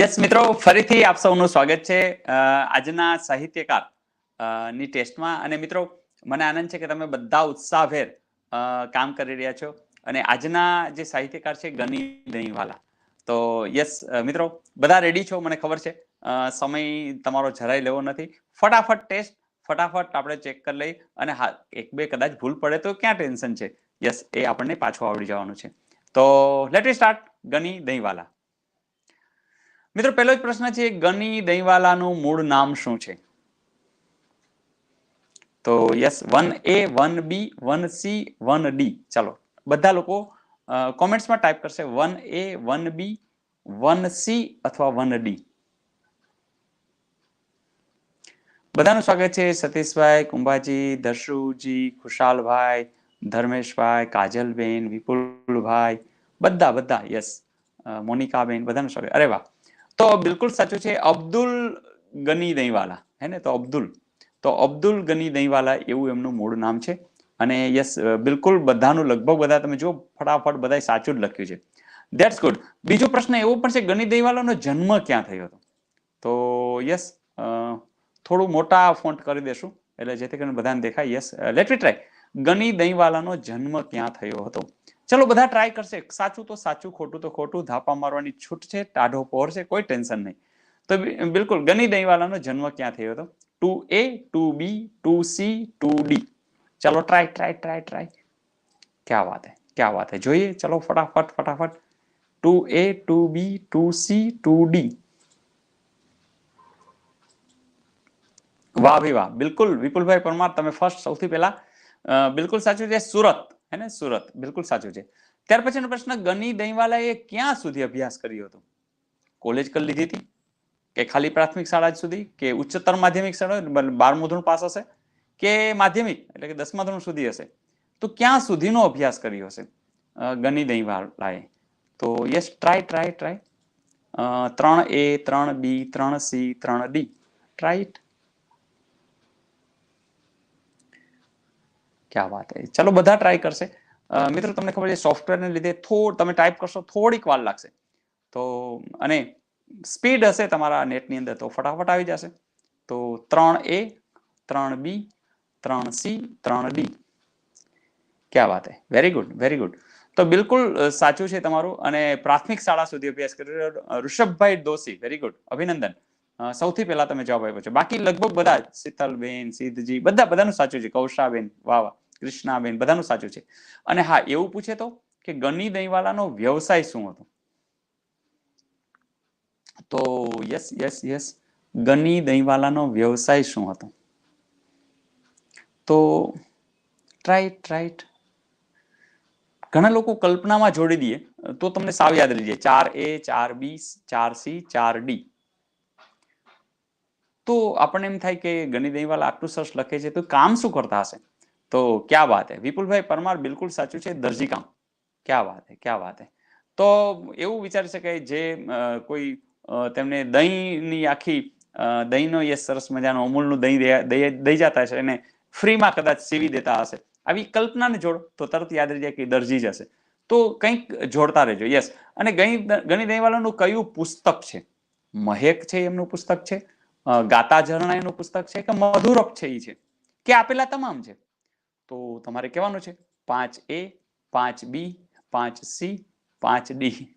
Yes મિત્રો, ફરીથી આપ સૌનું સ્વાગત છે આજના સાહિત્યકારની ટેસ્ટમાં. અને મિત્રો, મને આનંદ છે કે તમે બધા ઉત્સાહભેર કામ કરી રહ્યા છો. અને આજના જે સાહિત્યકાર છે, ગની દહીંવાલા. તો યસ મિત્રો, બધા રેડી છો? મને ખબર છે. સમય તમારો જરાય લેવો નથી. ફટાફટ ટેસ્ટ, ફટાફટ આપણે ચેક કરી લઈ. અને હા, એક બે કદાચ ભૂલ પડે તો ક્યાં ટેન્શન છે? યસ એ આપણને પાછું આવડી જવાનું છે. તો લેટ સ્ટાર્ટ ગની દહીંવાલા. મિત્રો, પહેલો જ પ્રશ્ન છે, ગની દહીવાલાનું મૂળ નામ શું છે? તો yes one A one B one C one D ચાલો, બધા લોકો કોમેન્ટ્સમાં ટાઈપ કરશે one A one B one C અથવા વન ડી બધાનું સ્વાગત છે, સતીશભાઈ, કુંભાજી, દર્શુજી, ખુશાલભાઈ, ધર્મેશભાઈ, કાજલબેન, વિપુલભાઈ, બધા બધા યસ મોનિકાબેન, બધાનું સ્વાગત. અરે વાહ! તો બિલકુલ સાચું છે, અબ્દુલ ગની દહીંવાલા, હે ને? તો અબ્દુલ. તો અબ્દુલ ગની દહીંવાલા એવું એમનું મૂળ નામ છે. અને યસ, બિલકુલ બધાનું, લગભગ બધા તમે જો ફટાફટ બધા સાચું જ લખ્યું છે. ધેટ્સ ગુડ બીજો પ્રશ્ન એવો પણ છે, ગની દહીંવાલાનો જન્મ ક્યાં થયો હતો? તો યસ થોડું મોટા ફોન્ટ કરી દેશું, એટલે જેથી કરીને બધાને દેખાય. Yes let me try Gani દહીંવાલાનો જન્મ ક્યાં થયો હતો? ચલો બધા ટ્રાય કરશે. સાચું તો સાચું, ખોટું તો ખોટું, ધાપા મારવાની છૂટ છે, ટાઢો પોર છે, કોઈ ટેન્શન નહીં. તો બિલકુલ, ગની દહીંવાલાનો જન્મ ક્યાં થયો હતો? Two A, two B, two C, two D. ચલો ટ્રાય ટ્રાય ટ્રાય ટ્રાય ક્યાં વાત હે? ક્યાં વાત હે? જોઈએ, ચલો ફટાફટ ફટાફટ. Two A, two B, two C, two D. વાહ, ભાઈ વાહ. બિલકુલ, વિપુલભાઈ પરમાર, તમે ફર્સ્ટ સૌથી પહેલા બિલકુલ સાચું છે, સુરત. હે ને સુરત. બિલકુલ સાચું છે. ત્યાર પછીનો પ્રશ્ન, ગની દહીવાલાએ ક્યાં સુધી અભ્યાસ કર્યો હતો? કોલેજ કરી લીધી હતી? કે ખાલી પ્રાથમિક શાળા સુધી? કે ઉચ્ચતર માધ્યમિક શાળા? બારમું ધોરણ પાસ હશે? કે માધ્યમિક? એટલે કે દસમા ધોરણ સુધી હશે? તો ક્યાં સુધીનો અભ્યાસ કર્યો હશે? ગની દહીંવાલાએ. તો યસ, ટ્રાય ટ્રાય ટ્રાય. ત્રણ એ, ત્રણ બી, ત્રણ સી, ત્રણ ડી. ટ્રાય ક્યાં વાત હે ચલો બધા ટ્રાય કરશે. મિત્રો તમને ખબર છે સોફ્ટવેરને લીધે થોડ તમે ટાઈપ કરશો થોડીક વાર લાગશે. તો અને સ્પીડ હશે તમારા નેટની અંદર તો ફટાફટ આવી જશે. તો ત્રણ એ ત્રણ બી ત્રણ સી ત્રણ ડી. ક્યાં વાત હે? વેરી ગુડ વેરી ગુડ તો બિલકુલ સાચું છે તમારું અને પ્રાથમિક શાળા સુધી અભ્યાસ કર્યો ઋષભભાઈ દોશી વેરી ગુડ અભિનંદન. સૌથી પહેલા તમે જવાબ આપ્યો છે. બાકી લગભગ બધા જ, શીતલબેન સિદ્ધજી બધા બધાનું સાચું છે. કૌશાબેન વાહ વાહ. કૃષ્ણાબેન બધાનું સાચું છે. અને હા, એવું પૂછે તો કે ગની દહીંવાલાનો વ્યવસાય શું હતો? તો યસ યસ યસ, ગની દહીંવાલાનો વ્યવસાય શું હતો? તો ટ્રાય ટ્રાઇટ ઘણા લોકો કલ્પનામાં જોડી દઈએ, તો તમને સાવ યાદ રહી જાય. ચાર એ, ચાર બી, ચાર સી, ચાર ડી. તો આપણને એમ થાય કે ગણિત દહીંવાલા આટલું સરસ લખે છે, તો કામ શું કરતા હશે? તો ક્યાં વાત હે? વિપુલભાઈ પરમાર બિલકુલ સાચું છે, દરજી કામ. ક્યાં વાત હે, ક્યાં વાત હે? તો એવું વિચારી શકાય જે કોઈ તેમને દહીંની આખી દહીંનો એ સરસ મજાનો અમૂલનું દહીં દઈ જતા હશે અને ફ્રીમાં કદાચ સીવી દેતા હશે. આવી કલ્પનાને જોડો, તો તરત યાદ રહી જાય કે દરજી જ હશે. તો કંઈક જોડતા રહેજો, યસ. અને ગણી ગણી દહીંવાલાનું કયું પુસ્તક છે? મહેક છે એમનું પુસ્તક છે? ગાતા ઝરણા એનું પુસ્તક છે કે મધુરક છે એ છે? કે આપેલા તમામ છે? તો તમારે કહેવાનું છે પાંચ એ, પાંચ બી, પાંચ સી, પાંચ ડી.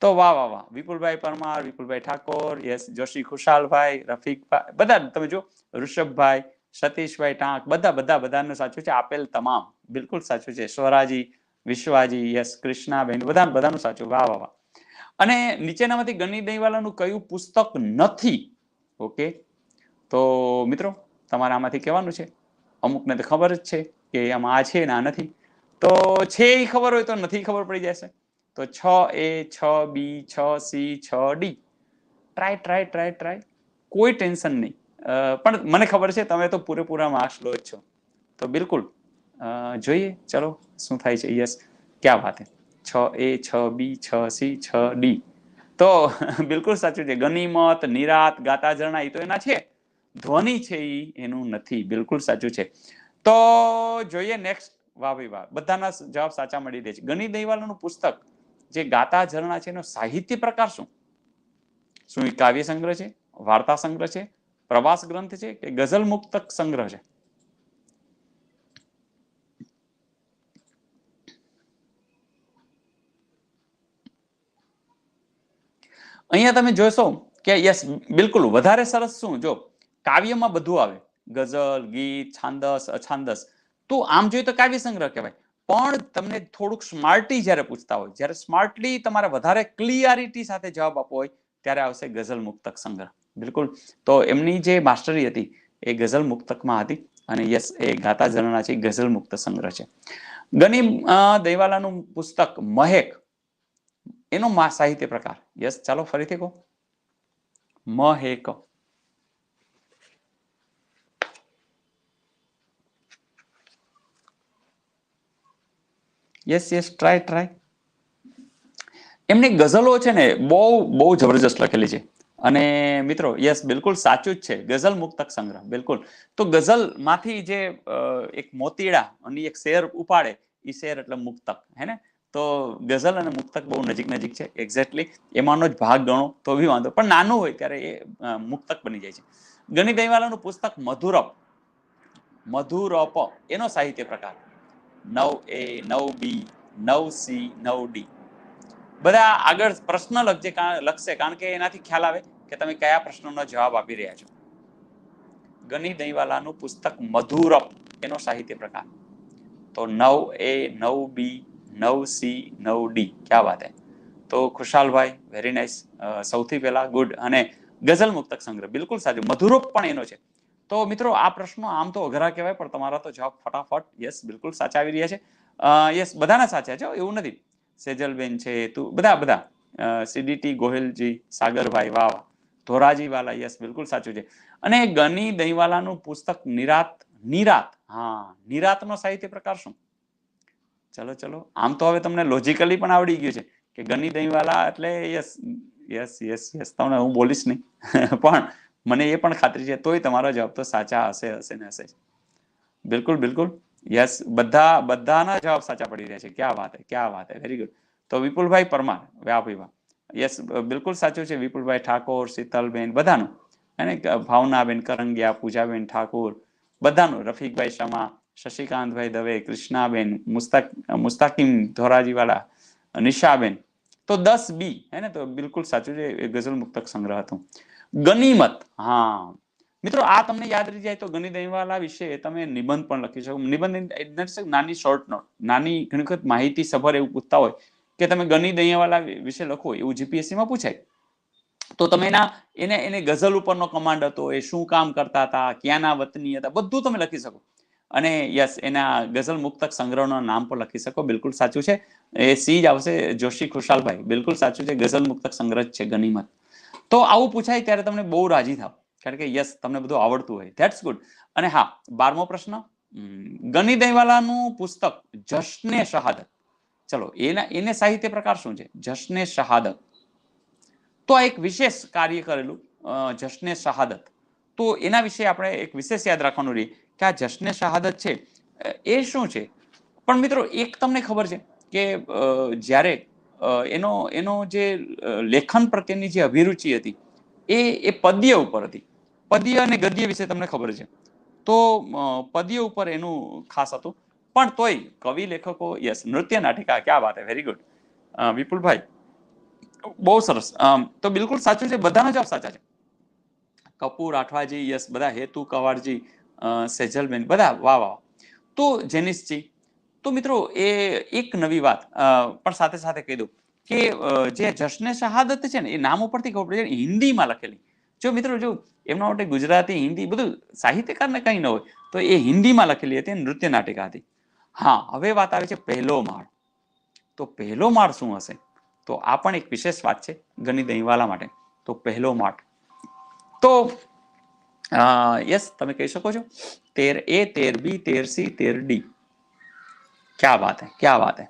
તો વાહ વાહ વાહ. વિપુલભાઈ પરમાર, વિપુલભાઈ ઠાકોર, યસ, જોશી ખુશાલભાઈ, રફીકભાઈ બધા તમે જો ઋષભભાઈ, સતીશભાઈ ટાંક, બધા બધા, બધાનું સાચું છે, આપેલ તમામ. બિલકુલ સાચું છે. સ્વરાજી, વિશ્વાજી, યસ, કૃષ્ણાબેન બધા બધાનું સાચું. વાહ વાહ વાહ. અને નીચેનામાંથી ગની દહીંવાલાનું કયું પુસ્તક નથી? ઓકે. તો મિત્રો, તમારે આમાંથી કહેવાનું છે અમુકને તો ખબર જ છે કે આમાં આ છે ને આ નથી. તો છે એ ખબર હોય તો નથી ખબર પડી જશે. તો છ એ, છ બી, છ સી, છ D. Try try try try કોઈ ટેન્શન નહીં. પણ મને ખબર છે તમે તો પૂરેપૂરા માર્ક્સ લો જ છો. તો બિલકુલ. જોઈએ. ચલો, શું થાય છે? યસ ક્યાં વાત હે? છ એ, છ બી, છ સી, છ ડી. તો બિલકુલ સાચું છે. ગનીમત, નિરાત ગાતા ઝરણા એ તો એના છે. ધ્વનિ છે એ એનું નથી. બિલકુલ સાચું છે. તો જોઈએ નેક્સ્ટ વાહ વાહ બધાના જવાબ સાચા મળી રહે છે. ગની દહીવાલાનું પુસ્તક જે ગાતા ઝરણા છે એનો સાહિત્ય પ્રકાર શું? શું એ કાવ્ય સંગ્રહ છે? વાર્તા સંગ્રહ છે? પ્રવાસ ગ્રંથ છે કે ગઝલ મુક્તક સંગ્રહ છે? અહીંયા તમે જોશો કે યસ, બિલકુલ. વધારે સરસ શું? જો કાવ્યમાં બધું આવે. ગઝલ, ગીત, છાંદસ, અછાંદસ. તો આમ જોઈએ તો કાવ્ય સંગ્રહ કહેવાય. પણ તમને થોડુંક સ્માર્ટલી જ્યારે પૂછતા હોય, જ્યારે સ્માર્ટલી તમારે વધારે ક્લિયરિટી સાથે જવાબ આપવો હોય, ત્યારે આવશે ગઝલ મુક્તક સંગ્રહ. બિલકુલ. તો એમની જે માસ્ટરી હતી, એ ગઝલ મુક્તકમાં હતી અને યસ એ ગાતા ઝરણા છે ગઝલ મુક્ત સંગ્રહ છે. ગની દૈવાલાનું પુસ્તક મહેક. એનો સાહિત્ય પ્રકાર. યસ ચાલો ફરીથી કહો. Mahek. Yes yes try try એમની ગઝલો છે ને બહુ બહુ જબરજસ્ત લખેલી છે. અને મિત્રો યસ બિલકુલ સાચું જ છે. ગઝલ મુક્તક સંગ્રહ, બિલકુલ. તો ગઝલમાંથી જે એક મોતીડા અને એક શેર ઉપાડે એ શેર એટલે મુક્તક, હે ને? તો ગઝલ અને મુક્તક બહુ નજીક નજીક છે એક્ઝેક્ટલી એમાંનો જ ભાગ ગણો, તો બી વાંધો. પણ નાનું હોય ત્યારે એ મુક્તક બની જાય છે. ગણિત દહીવાલાનું પુસ્તક મધુરપ મધુરપ, એનો સાહિત્ય પ્રકાર. નવ એ, નવ બી, નવ સી, નવ ડી. બધા આગળ પ્રશ્ન લખજે લખશે, કારણ કે એનાથી ખ્યાલ આવે કે તમે કયા પ્રશ્નોનો જવાબ આપી રહ્યા છો. ગની દહીવાલાનું પુસ્તક મધુરપ એનો સાહિત્ય પ્રકાર. તો નવ એ, નવ બી, નવ સી, નવ ડી, ક્યાં વાત હે? તો ખુશાલભાઈ વેરી નાઇસ સૌથી પહેલા ગુડ અને ગઝલ મુક્તક સંગ્રહ, બિલકુલ સાચું. મધુરૂપ પણ એનો છે. તો મિત્રો, આ પ્રશ્નો આમ તો અઘરા કહેવાય, પણ તમારા તો જવાબ ફટાફટ યસ બિલકુલ સાચા આવી રહ્યા છે. યસ બધાના સાચા છે એવું નથી. સેજલબેન છે, તું, બધા બધા. સીડીટી, ગોહિલજી, સાગરભાઈ, વાહ ધોરાજી વાલા યસ બિલકુલ સાચું છે. અને ગની દહીવાલાનું પુસ્તક નિરાત નિરાત, હા, નિરાતનો સાહિત્ય પ્રકાર શું? ચલો ચલો. આમ તો હવે તમને લોજિકલી પણ આવડી ગયું છે કે ગની દહીંવાલા એટલે યસ યસ યસ યસ તમને હું બોલીશ નહીં. પણ મને એ પણ ખાતરી છે, તોય તમારો જવાબ તો સાચા હશે હશે ને હશે બિલકુલ બિલકુલ. યસ બધા, બધાના જવાબ સાચા પડી રહ્યા છે. ક્યાં વાત હે, ક્યાં વાત હે? વેરી ગુડ તો વિપુલભાઈ પરમાર વ્યાપ ભાઈ યસ બિલકુલ સાચું છે, વિપુલભાઈ ઠાકોર, શીતલબેન, બધાનું. અને ભાવનાબેન, કરંગિયા, પૂજાબેન ઠાકોર, બધાનું. રફીકભાઈ શમા શશિકાંતભાઈ દવે, કૃષ્ણાબેન, મુસ્તાક, મુસ્તાકીમ ધોરાજીવાળા, નિશાબેન. તો દસ બી, હે ને? તો બિલકુલ સાચું છે, એ ગઝલ મુક્તક સંગ્રહ હતું. ગનીમત. હા. મિત્રો, આ તમને યાદ રહી જાય તો ગની દહીવાલા વિશે તમે નિબંધ પણ લખી શકો. નિબંધ નાની શોર્ટ નોટ. નાની ઘણી વખત માહિતી સભર એવું પૂછતા હોય કે તમે ગની દહીંવાલા વિશે લખો એવું જીપીએસસી માં પૂછાય. તો તમે એના એને એને ગઝલ ઉપરનો કમાન્ડ હતો, એ શું કામ કરતા હતા, ક્યાંના વતની હતા, બધું તમે લખી શકો. અને યસ, એના ગઝલ મુક્તક સંગ્રહનું નામ પણ લખી શકો. બિલકુલ સાચું છે. એ સી જ આવશે, જોશી ખુશાલભાઈ. બિલકુલ સાચું છે. ગઝલ મુક્તક સંગ્રહ છે ગનીમત. તો આવું પૂછાય ત્યારે તમને બહુ રાજી થાવ. કારણ કે યસ, તમને બધું આવડતું હોય. ધેટ્સ ગુડ અને હા, બારમો પ્રશ્ન. ગની દહીવાલાનું પુસ્તક જશ્ને શહાદત. ચલો, એના, એને સાહિત્ય પ્રકાર શું છે? જશ્ને શહાદત. તો આ એક વિશેષ કાર્ય કરેલું જશ્ને શહાદત. તો એના વિશે આપણે એક વિશેષ યાદ રાખવાનું રહી કે આ જશ્ને શહાદત છે. એ શું છે? પણ મિત્રો, એક તમને ખબર છે કે જ્યારે એનો એનો જે લેખન પ્રત્યેની જે અભિરુચિ હતી, એ એ પદ્ય ઉપર હતી. પદ્ય અને ગદ્ય વિશે તમને ખબર છે. તો પદ્ય ઉપર એનું ખાસ હતું. પણ તોય કવિ લેખકો, યસ, નૃત્ય નાટિકા, ક્યાં વાત હે? વેરી ગુડ વિપુલભાઈ, બહુ સરસ. તો બિલકુલ સાચું છે, બધાના જવાબ સાચા છે. કપૂર, આઠવાજી, યસ, બધા હેતુ કવાડજી સેજલબેન, બધા વાહ વાહ. તો જેનિસજી તો મિત્રો, એ એક નવી વાત પણ સાથે સાથે કહી દઉં કે જે જશ્ને શહાદત છે ને, એ નામ ઉપરથી ખબર પડે હિન્દીમાં લખેલી. જો મિત્રો, જો એમના માટે ગુજરાતી, હિન્દી બધું સાહિત્યકારને કંઈ ન હોય, તો એ હિન્દીમાં લખેલી હતી નૃત્ય નાટિકા હતી. હા, હવે વાત આવે છે પહેલો માળ. તો પહેલો માળ શું હશે? તો આ પણ એક વિશેષ વાત છે ગની દહીંવાલા માટે. તો પહેલો માળ. તો યસ, તમે કહી શકો છો. તેર એ, તેર બી, તેર સી, તેર ડી. ક્યાં વાત હે? ક્યાં વાત હે?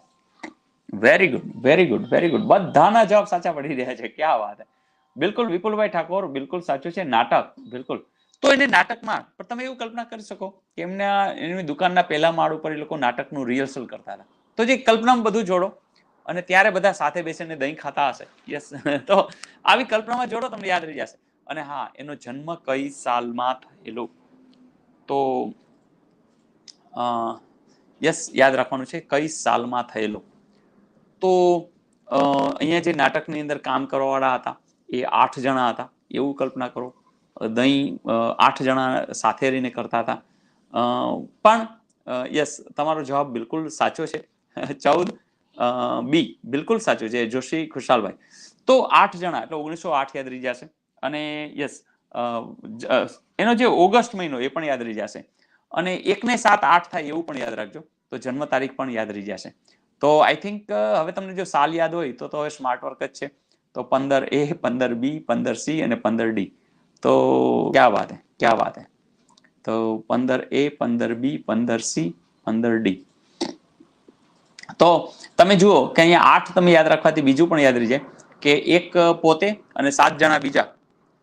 Very good very good very good બધાના જવાબ સાચા પડી રહ્યા છે. ક્યાં વાત હે? બિલકુલ વિપુલભાઈ ઠાકોર, બિલકુલ સાચું છે. નાટક, બિલકુલ. તો એને નાટકમાં, પણ તમે એવું કલ્પના કરી શકો કે એમના, એમની દુકાનના પહેલા માળ ઉપર એ લોકો નાટકનું રિહર્સલ કરતા હતા. તો જે કલ્પનામાં બધું જોડો, અને ત્યારે બધા સાથે બેસીને દહીં ખાતા હશે. યસ તો આવી કલ્પનામાં જોડો, તમને યાદ રહી જશે. અને હા, એનો જન્મ કઈ સાલમાં થયેલો? તો યસ, યાદ રાખવાનું છે, કઈ સાલમાં થયેલો. તો અહીંયા જે નાટકની અંદર કામ કરવાવાળા હતા, એ આઠ જણા હતા, એવું કલ્પના કરો. દહીં આઠ જણા સાથે રહીને કરતા હતા. પણ યસ, તમારો જવાબ બિલકુલ સાચો છે. ચૌદ બી, બિલકુલ સાચો છે, જોશી ખુશાલભાઈ. તો આઠ જણા, એટલે ઓગણીસો આઠ યાદ રહી જશે. અને, યસ એનો જે ઓગસ્ટ મહિનો, એ પણ યાદ રહી જશે. અને એકને સાત આઠ થાય એવું પણ યાદ રાખજો. તો જન્મ તારીખ પણ યાદ રહી જશે. તો આઈ થિંક હવે તમને જો સાલ યાદ હોય, તો તો હવે સ્માર્ટ વર્ક જ છે. તો પંદર એ, પંદર બી, પંદર સી અને પંદર ડી. તો ક્યાં વાત હે? ક્યાં વાત હે? તો પંદર એ, પંદર બી, પંદર સી, પંદર ડી. તો તમે જુઓ કે અહીંયા આઠ તમે યાદ રાખવાથી બીજું પણ યાદ રહી જાય કે એક પોતે અને સાત જણા બીજા.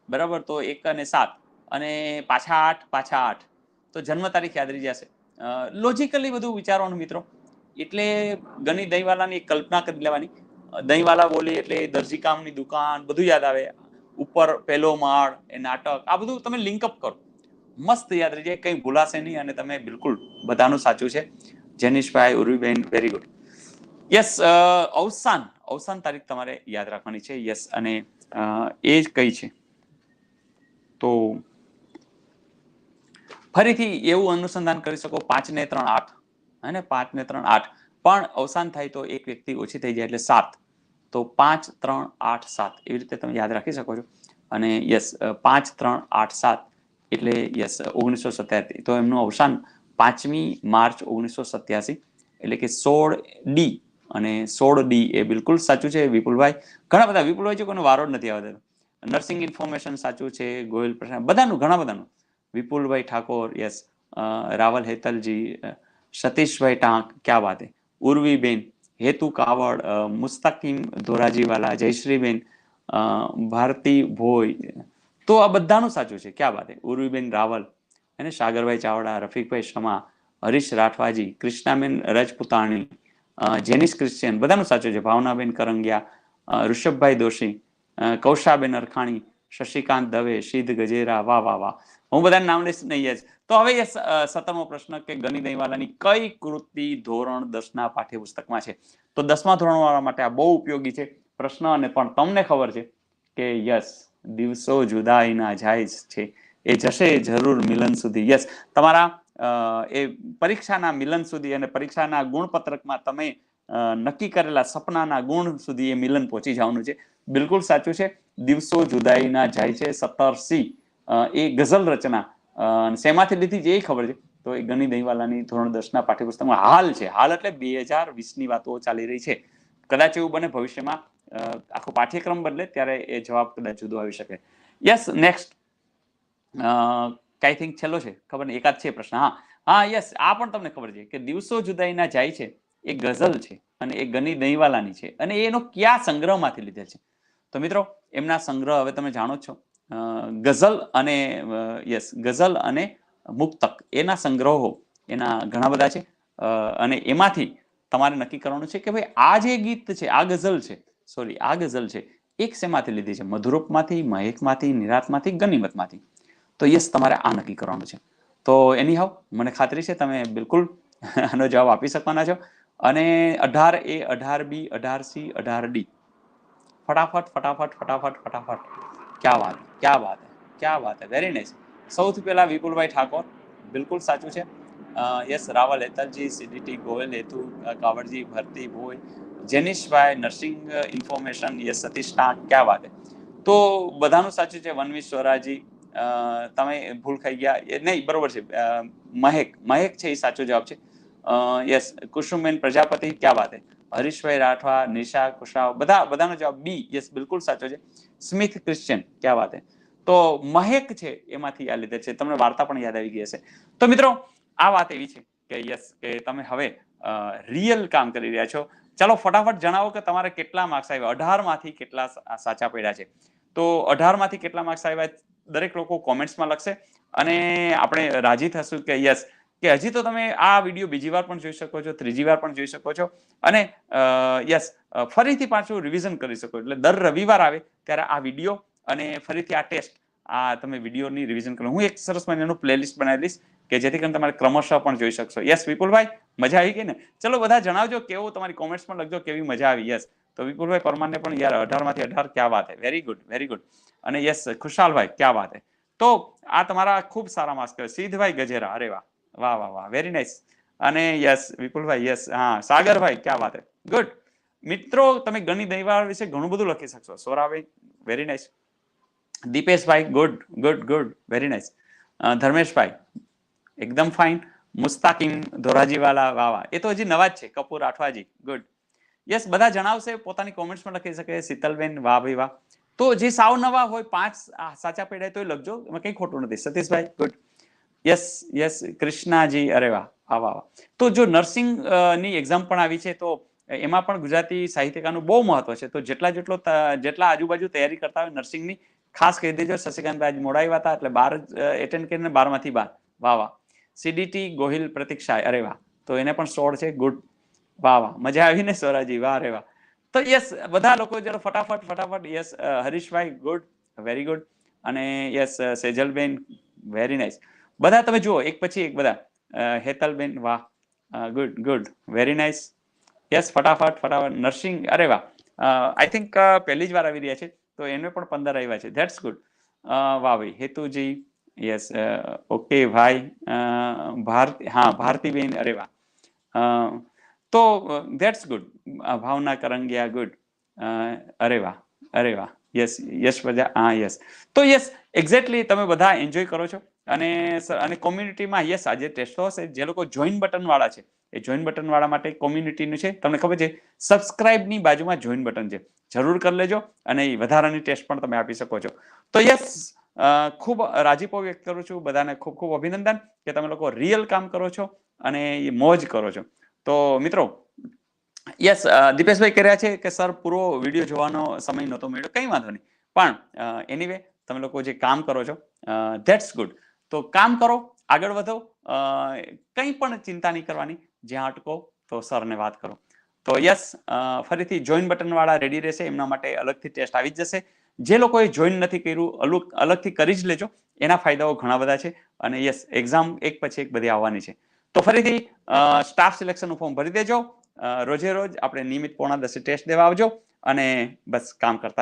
બરાબર? તો એક અને સાત. અને પાછા આઠ પાછા આઠ. તો જન્મ તારીખ યાદ રહી જશે. લોજિકલી બધું વિચારવાનું મિત્રો. એટલે ગણી દહીંવાલાની એક કલ્પના કરી લેવાની. દહીંવાલા બોલી એટલે દરજીકામની દુકાન બધું યાદ આવે. ઉપર પહેલો માળ, એ નાટક, આ બધું તમે લિંકઅપ કરો. મસ્ત યાદ રહી જાય, કંઈ ભૂલાશે નહીં અને તમે બિલકુલ બધાનું સાચું છે. Jenishbhai, Urviben very good yes અવસાન અવસાન તારીખ તમારે યાદ રાખવાની છે. યસ અને એ જ કઈ છે. તો ફરીથી એવું અનુસંધાન કરી શકો, પાંચ ને ત્રણ આઠ, હે પાંચ ને ત્રણ આઠ. પણ અવસાન થાય તો એક વ્યક્તિ ઓછી થઈ જાય એટલે સાત. તો પાંચ, ત્રણ, આઠ, સાત. એવી રીતે તમે યાદ રાખી શકો છો. અને યસ પાંચ, ત્રણ, આઠ, સાત એટલે યસ ઓગણીસો સત્યાસી. તો એમનું અવસાન પાંચમી માર્ચ ઓગણીસો સત્યાસી. એટલે કે સોળ ડી. અને સોળ ડી એ બિલકુલ સાચું છે, વિપુલભાઈ. ઘણા બધા, વિપુલભાઈ, જો કોઈનો વારો જ નથી આવતો. નર્સિંગ ઇન્ફોર્મેશન સાચું છે ગોયલ પ્રશ્ન બધાનું, ઘણા બધાનું. વિપુલભાઈ ઠાકોર, યસ રાવલ હેતલજી સતીશભાઈ ટાંક, ક્યાં વાત ઉર્વીબેન, હેતુ કાવડ મુસ્તકીમ ધોરાજીવાલા, જયશ્રીબેન ભારતી ભોય તો આ બધાનું સાચું છે. ક્યાં વાત ઉર્વીબેન રાવલ અને સાગરભાઈ ચાવડા, રફીકભાઈ શમા હરીશ રાઠવાજી, કૃષ્ણાબેન રજપુતાણી જેનિસ ક્રિશ્ચિયન, બધાનું સાચું છે. ભાવનાબેન કરંગિયા ઋષભભાઈ દોશી કૌશાબેન અરખાણી, શશિકાંત દવે સિદ્ધ ગજેરા, વાહ વાહ વાહ. હું બધા નામ લિસ્ટ નહીં જ તો હવે એ સત્તરમો પ્રશ્ન કે ગની દહીંવાલાની કઈ કૃતિ ધોરણ દસના પાઠ્યપુસ્તકમાં છે? તો દસમા ધોરણવાળા માટે આ બહુ ઉપયોગી છે પ્રશ્ન અને પણ તમને ખબર છે કે યસ, દિવસો જુદાઈના જાય છે. એ જશે જરૂર મિલન સુધી. યસ, તમારા એ પરીક્ષાના મિલન સુધી અને પરીક્ષાના ગુણપત્રકમાં તમે નક્કી કરેલા સપનાના ગુણ સુધી એ મિલન પહોંચી જવાનું છે. બિલકુલ સાચું છે. દિવસો જુદાઈના જાય છે. સત્તર સી. એ ગઝલ રચના. શેમાંથી લીધી છે એ ખબર છે. તો એ ગની દહીંવાલાની ધોરણ દસના પાઠ્યપુસ્તકમાં હાલ છે. હાલ એટલે બે હજાર વીસની વાતો ચાલી રહી છે. કદાચ એવું બને ભવિષ્યમાં આખો પાઠ્યક્રમ બદલે ત્યારે એ જવાબ કદાચ જુદો આવી શકે. યસ નેક્સ્ટ આઈ થિંક છેલ્લો છે? ખબર નહીં? એકાદ છે પ્રશ્ન. હા. હા યસ આ પણ તમને ખબર છે કે દિવસો જુદાઈના જાય છે. એ ગઝલ છે અને એ ગની દહીંવાલાની છે. અને એનો કયા સંગ્રહમાંથી લીધેલ છે? તો મિત્રો, એમના સંગ્રહ હવે તમે જાણો છો. ગઝલ અને યસ ગઝલ અને મુક્તક. એના સંગ્રહો એના ઘણા બધા છે. અને એમાંથી તમારે નક્કી કરવાનું છે કે ભાઈ આ જે ગીત છે, આ ગઝલ છે સોરી આ ગઝલ છે, એક શેમાંથી લીધી છે? મધુરૂપમાંથી, મહેકમાંથી, નિરાતમાંથી, ગનિમતમાંથી? તો યસ તમારે આ નક્કી કરવાનું છે. તો એની હાવ મને ખાતરી છે, તમે બિલકુલ આનો જવાબ આપી શકવાના છો. અને અઢાર એ, અઢાર બી, અઢાર સી, અઢાર ડી. ફટાફટ ફટાફટ ફટાફટ ફટાફટ. ક્યાં વાત ક્યાં વાત ક્યાં વાત હે? વેરી નાઇસ સૌથી પહેલા વિપુલભાઈ ઠાકોર, બિલકુલ સાચું છે. Yes, Raval Hetalji CDT Goyal Hetu Kavadji, Bharti Bhoy Jenishbhai nursing information, yes, Satish Tank ક્યાં વાત તો બધાનું સાચું છે વનવી સ્વરાજી તમે ભૂલ ખાઈ ગયા. એ નહીં, બરોબર છે. મહેક મહેક છે એ સાચો જવાબ છે. યસ કુસુમબેન પ્રજાપતિ, ક્યાં વાત હરીશભાઈ રાઠવા, નિશા કુશાવ બધા, બધાનો જવાબ બી યસ બિલકુલ સાચો છે. સ્મિથ ક્રિશ્ચિયન ક્યાં વાત હે? તો મહેક છે એમાંથી આ લીધે છે. તમને વાર્તા પણ યાદ આવી ગઈ હશે. તો મિત્રો, આ વાત એવી છે કે યસ કે તમે હવે રિયલ કામ કરી રહ્યા છો. ચાલો ફટાફટ જણાવો કે તમારે કેટલા માર્ક્સ આવ્યા? અઢારમાંથી કેટલા સાચા પડ્યા છે? તો અઢારમાંથી કેટલા માર્ક્સ આવ્યા? દરેક લોકો કોમેન્ટ્સમાં લખશે. અને આપણે રાજી થશું કે યસ કે હજી તો તમે આ વીડિયો બીજી વાર પણ જોઈ શકો છો, ત્રીજી વાર પણ જોઈ શકો છો. અને યસ ફરીથી પાછું રિવિઝન કરી શકો એટલે દર રવિવાર આવે ત્યારે આ વીડિયો અને ફરીથી આ ટેસ્ટ આ તમે વિડીયોની રિવિઝન કરો. હું એક સરસ મજાનું પ્લેલિસ્ટ બનાવી દઈશ કે જેથી કરીને તમારે ક્રમશઃ પણ જોઈ શકશો. યસ, વિપુલભાઈ, મજા આવી ગઈ ને? ચલો, બધા જણાવજો, કેવું તમારી કોમેન્ટ્સ પણ લખજો, કેવી મજા આવી. યસ, તો વિપુલભાઈ પરમારને પણ યાર અઢારમાંથી અઢાર ક્યાં વાત હે? વેરી ગુડ વેરી ગુડ અને યસ, ખુશાલભાઈ, ક્યાં વાત હે? તો આ તમારા ખૂબ સારા માર્ક્સ સિદ્ધભાઈ ગજેરા, અરે વાહ. વાહ વાહ વાહ વેરી નાઇસ અને યસ વિપુલભાઈ યસ હા, સાગરભાઈ, ક્યાં વાત હે? ગુડ મિત્રો, તમે ગણી દહીવાળ વિશે ઘણું બધું લખી શકશો. Sorabhai very nice Dipeshbhai good good good very nice Dharmeshbhai, એકદમ ફાઇન મુસ્તાકિમ, ધોરાજીવાલા વાવા એ તો હજી નવા જ છે, કપૂર આઠવાજી ગુડ યસ બધા જણાવશે, પોતાની કોમેન્ટ્સમાં લખી શકે. શીતલબેન, વાહ, ભાઈ, વાહ. તો જે સાવ નવા હોય, પાંચ સાચા પેડાય તોય લખજો. એમાં કંઈ ખોટું નથી. Satishbhai good yes yes, Krishnaji, અરે વાહ વાહ વાહ તો જો નર્સિંગની એક્ઝામ પણ આવી છે, તો એમાં પણ ગુજરાતી સાહિત્યકારનું બહુ મહત્વ છે. તો જેટલા જેટલો જેટલા આજુબાજુ તૈયારી કરતા હોય નર્સિંગની, ખાસ કહી દેજો, શશિકાંતભાઈ આજ મોડા આવ્યા હતા એટલે બાર એટેન્ડ કરીને બારમાંથી બાર. વાહ વાહ. સીડીટી ગોહિલ પ્રતિક્ષા અરે વાહ. તો એને પણ સોળ છે, ગુડ. વાહ વાહ. મજા આવી ને, સ્વરાજી? વાહ, અરે વાહ. તો યસ, બધા લોકો જરા ફટાફટ ફટાફટ, yes Harishbhai, good, very good. અને યસ સેજલબેન, વેરી નાઇસ. બધા તમે જુઓ એક પછી એક બધા. અ, હેતલબેન વાહ. Good good very nice yes ફટાફટ ફટાફટ. નર્સિંગ અરે વાહ. આઈ થિંક પહેલી જ વાર આવી રહ્યા છે તો એને પણ પંદર આવ્યા છે. ધેટ્સ ગુડ વાહ ભાઈ. હેતુજી યસ ઓકે ભાઈ. અ, ભારતી હા ભારતીબેન અરે વાહ. અ, તો that's good Bhavna Karangiya good અરે વાહ અરે વાહ. યસ યશ પ્રજા હા યસ તો યસ એક્ઝેક્ટલી તમે બધા એન્જોય કરો છો. અને અને કોમ્યુનિટીમાં યસ, આજે ટેસ્ટો હશે. જે લોકો જોઈન બટન વાળા છે, એ જોઈન બટન વાળા માટે કોમ્યુનિટીનું છે. તમને ખબર છે સબસ્ક્રાઇબની બાજુમાં જોઈન બટન છે. જરૂર કરી લેજો અને એ વધારાની ટેસ્ટ પણ તમે આપી શકો છો. તો યસ ખૂબ રાજીપો વ્યક્ત કરું છું. બધાને ખૂબ ખૂબ અભિનંદન કે તમે લોકો રિયલ કામ કરો છો અને એ મોજ કરો છો. તો મિત્રો, યસ દીપેશભાઈ કર્યા છે કે, સર, પૂરો વીડિયો જોવાનો સમય નહોતો મળ્યો. કંઈ વાંધો નહીં. પણ એનીવે તમે લોકો જે કામ કરો છો ધેટ્સ ગુડ તો કામ કરો, આગળ વધો. કંઈ પણ ચિંતા નહીં કરવાની. જ્યાં અટકો તો સરને વાત કરો. તો યસ ફરીથી જોઈન બટનવાળા રેડી રહેશે. એમના માટે અલગથી ટેસ્ટ આવી જ જશે. જે લોકોએ જોઈન નથી કર્યું અલગ અલગથી કરી જ લેજો. એના ફાયદાઓ ઘણા બધા છે અને યસ એક્ઝામ એક પછી એક બધી આવવાની છે. તો ફરીથી સ્ટાફ સિલેક્શનનું ફોર્મ ભરી દેજો. રોજે રોજ આપણે નિયમિત પોણા દસે ટેસ્ટ દેવા આવજો અને બસ કામ કરતા